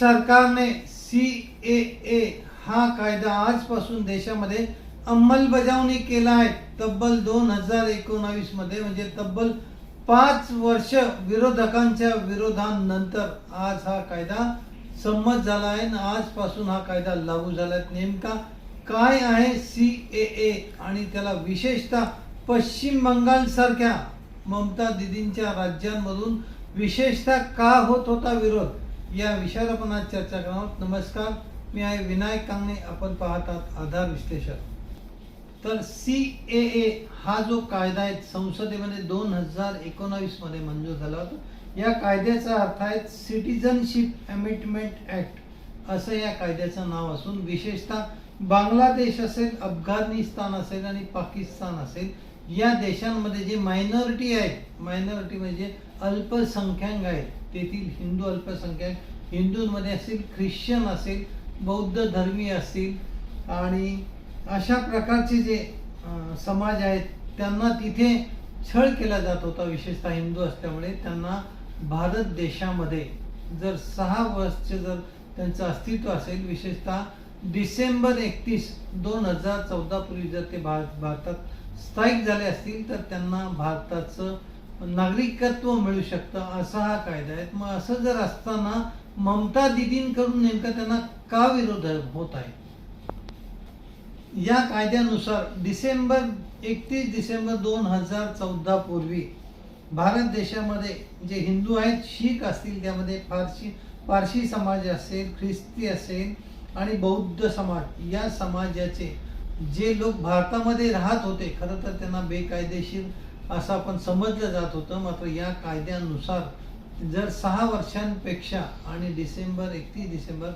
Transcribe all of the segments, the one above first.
सरकारने सी ए ए हा कायदा आजपासून देशामध्ये अंमलबजावणी केला आहे. तब्बल दोन हजार एकोणावीसमध्ये म्हणजे तब्बल पाच वर्ष विरोधकांच्या विरोधानंतर आज हा कायदा संमत झाला आहे आणि आजपासून हा कायदा लागू झाला आहे. नेमका काय आहे सी ए ए आणि त्याला विशेषतः पश्चिम बंगाल सारख्या ममता दिदींच्या राज्यांमधून विशेषतः का होत होता विरोध? या विषयावर आपण आज चर्चा करणार आहोत. नमस्कार मी आहे विनायक कांगणे. आपण पाहत आहात आधार विश्लेषक तर सी ए ए हा जो कायदा आहे संसदेमध्ये दोन हजार एकोणावीसमध्ये मंजूर झाला होता. या कायद्याचा अर्थ आहे सिटिझनशिप अमेंडमेंट ऍक्ट असं या कायद्याचं नाव असून विशेषतः बांगलादेश असेल अफगाणिस्तान असेल आणि पाकिस्तान असेल या देशांमध्ये जे मायनॉरिटी आहेत मायनॉरिटी म्हणजे अल्पसंख्याक आहेत. तेथील हिंदू अल्पसंख्याक हिंदूंमध्ये असेल ख्रिश्चन असेल बौद्ध धर्मी असतील आणि अशा प्रकारचे जे समाज आहेत त्यांना तिथे छळ केला जात होता. विशेषतः हिंदू असल्यामुळे त्यांना भारत देशामध्ये जर सहा वर्षचे जर त्यांचं अस्तित्व असेल विशेषतः डिसेंबर एकतीस दोन हजार चौदापूर्वी जर ते भार- भारतात स्थायिक झाले असतील तर त्यांना भारताचं नागरिकत्व मिळू शकतं असा हा कायदा आहे. मग असं जर असताना ममता दिदींकडून नेमका त्यांना का विरोध होत आहे? या कायद्यानुसार डिसेंबर एकतीस डिसेंबर दोन हजार चौदा पूर्वी भारत देशामध्ये जे हिंदू आहेत शीख असतील त्यामध्ये फारशी पारशी समाज असेल ख्रिस्ती असेल आणि बौद्ध समाज या समाजाचे जे लोक भारतामध्ये राहत होते खरं तर त्यांना बेकायदेशीर असं आपण समजलं जात होतं. मात्र या कायद्यानुसार जर सहा वर्षांपेक्षा आणि डिसेंबर एकतीस डिसेंबर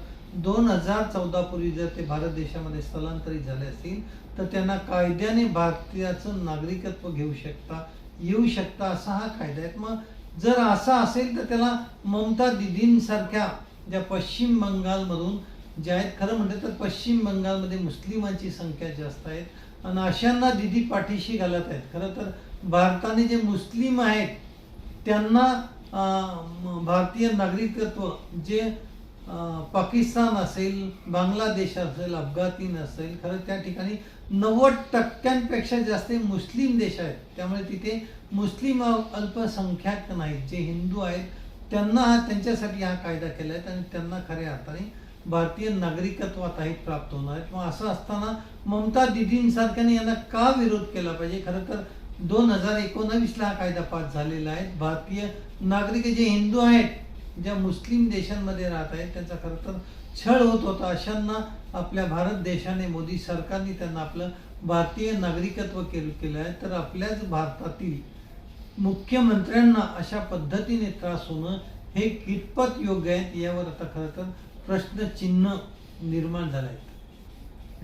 दोन हजार चौदा पूर्वी जर ते भारत देशामध्ये स्थलांतरित झाले असतील तर त्यांना कायद्याने भारतीयाचं नागरिकत्व घेऊ शकता येऊ शकता असा हा कायदा आहे. मग जर असा असेल तर त्याला ममता दिदींसारख्या ज्या पश्चिम बंगालमधून ज्या आहेत खरं म्हटलं तर पश्चिम बंगालमध्ये मुस्लिमांची संख्या जास्त आहेत आणि अशांना दिदी पाठीशी घालत आहेत. खरं तर भारताने जे मुस्लिम आहेत त्यांना भारतीय नागरिकत्व जे पाकिस्तान असेल बांगलादेश असेल अफगाणिस्तान असेल खरं त्या ठिकाणी नव्वद टक्क्यांपेक्षा जास्त मुस्लिम देश आहेत. त्यामुळे तिथे मुस्लिम अल्पसंख्याक नाहीत जे हिंदू आहेत त्यांना हा त्यांच्यासाठी हा कायदा केला आहे आणि त्यांना खऱ्या अर्थाने भारतीय नागरिकत्व आता प्राप्त होणार. आहे मग असं असताना ममता दिदींसारख्याने यांना का विरोध केला पाहिजे? खरं तर दोन हजार एकोणवीसला हा कायदा पास झालेला आहे. भारतीय नागरिक जे हिंदू आहेत ज्या मुस्लिम देशांमध्ये राहत आहेत त्यांचा खरं तर छळ होत होता. अशांना आपल्या भारत देशाने मोदी सरकारने त्यांना आपलं भारतीय नागरिकत्व केलं केलं आहे. तर आपल्याच भारतातील मुख्यमंत्र्यांना अशा पद्धतीने त्रास होणं हे कितपत योग्य आहेत यावर आता खरं तर प्रश्नचिन्ह निर्माण झालं आहे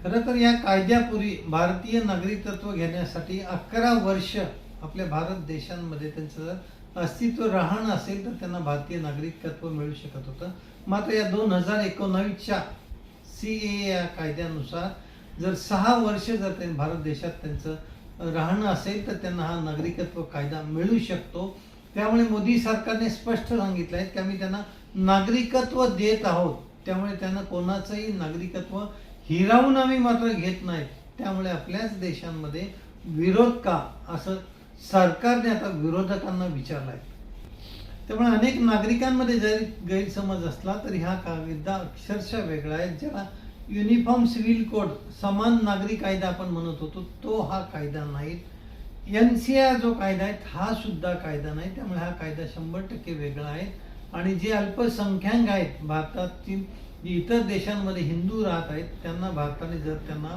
खरं तर या कायद्यापूर्वी भारतीय नागरिकत्व घेण्यासाठी अकरा वर्ष आपल्या भारत देशांमध्ये त्यांचं अस्तित्व राहणं असेल तर त्यांना भारतीय नागरिकत्व मिळू शकत होतं. मात्र या दोन हजार एकोणावीसच्या सी ए या कायद्यानुसार जर सहा वर्ष जर त्यांनी भारत देशात त्यांचं राहणं असेल तर त्यांना हा नागरिकत्व कायदा मिळू शकतो. त्यामुळे मोदी सरकारने स्पष्ट सांगितलं आहे की आम्ही त्यांना नागरिकत्व देत आहोत. त्यामुळे त्यांना कोणाचंही नागरिकत्व हिरावून आम्ही मात्र घेत नाही. त्यामुळे आपल्याच देशांमध्ये विरोध का? असं सरकारने आता विरोधकांना विचारलं आहे त्यामुळे अनेक नागरिकांमध्ये जरी गैरसमज असला तरी हा कायदा अक्षरशः वेगळा आहे. ज्याला युनिफॉर्म सिव्हिल कोड समान नागरी कायदा आपण म्हणत होतो तो हा कायदा नाही. एन सी आर जो कायदा आहे हा सुद्धा कायदा नाही. त्यामुळे हा कायदा शंभर टक्के वेगळा आहे. आणि जे अल्पसंख्याक आहेत भारतातील जी इतर देशांमध्ये हिंदू राहत आहेत त्यांना भारताने जर त्यांना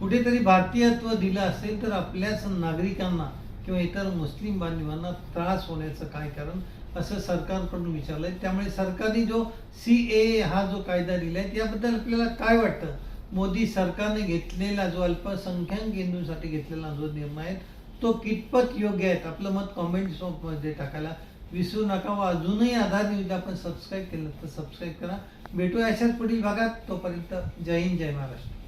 कुठेतरी भारतीयत्व दिलं असेल तर आपल्याच नागरिकांना किंवा इतर मुस्लिम बांधवांना त्रास होण्याचं काय कारण असं सरकारकडून विचारलंय. त्यामुळे सरकारने जो सी ए हा जो कायदा दिलाय त्याबद्दल आपल्याला काय वाटतं? मोदी सरकारने घेतलेला जो अल्पसंख्याक हिंदूंसाठी घेतलेला जो निर्णय आहे तो कितपत योग्य आहे? आपलं मत कॉमेंटमध्ये टाकायला विसरू नका व अजूनही आधार न्यूज आपण सबस्क्राईब केलं तर सबस्क्राईब करा. भेटूया अशाच पुढील भागात. तोपर्यंत जय हिंद जय महाराष्ट्र.